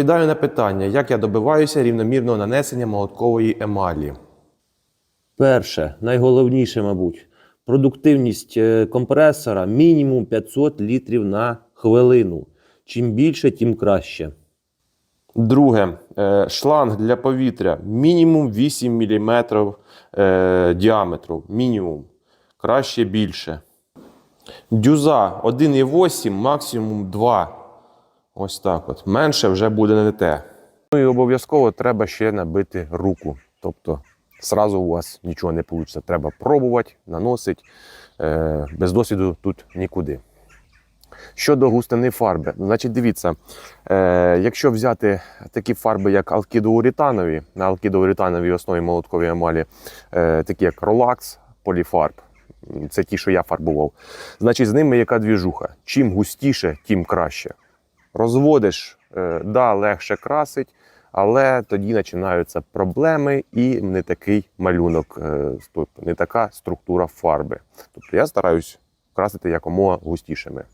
Відповідаю на питання, як я добиваюся рівномірного нанесення молоткової емалі. Перше, найголовніше, мабуть, продуктивність е, компресора мінімум 500 літрів на хвилину. Чим більше, тим краще. Друге, е, шланг для повітря мінімум 8 мм е, діаметру. Мінімум. Краще більше. Дюза 1,8, максимум 2. Ось так от. Менше вже буде не те. Ну і обов'язково треба ще набити руку. Тобто, зразу у вас нічого не вийде. Треба пробувати, наносити. Е, без досвіду тут нікуди. Щодо густини фарби, значить, дивіться, е, якщо взяти такі фарби, як алкідоурітанові, на алкідоурітановій основі молоткової емалі, е, такі як Ролакс, Поліфарб, це ті, що я фарбував, значить, з ними яка двіжуха? Чим густіше, тим краще. Розводиш, е, да, легше красить, але тоді починаються проблеми і не такий малюнок, е, не така структура фарби. Тобто я стараюсь красити якомога густішими.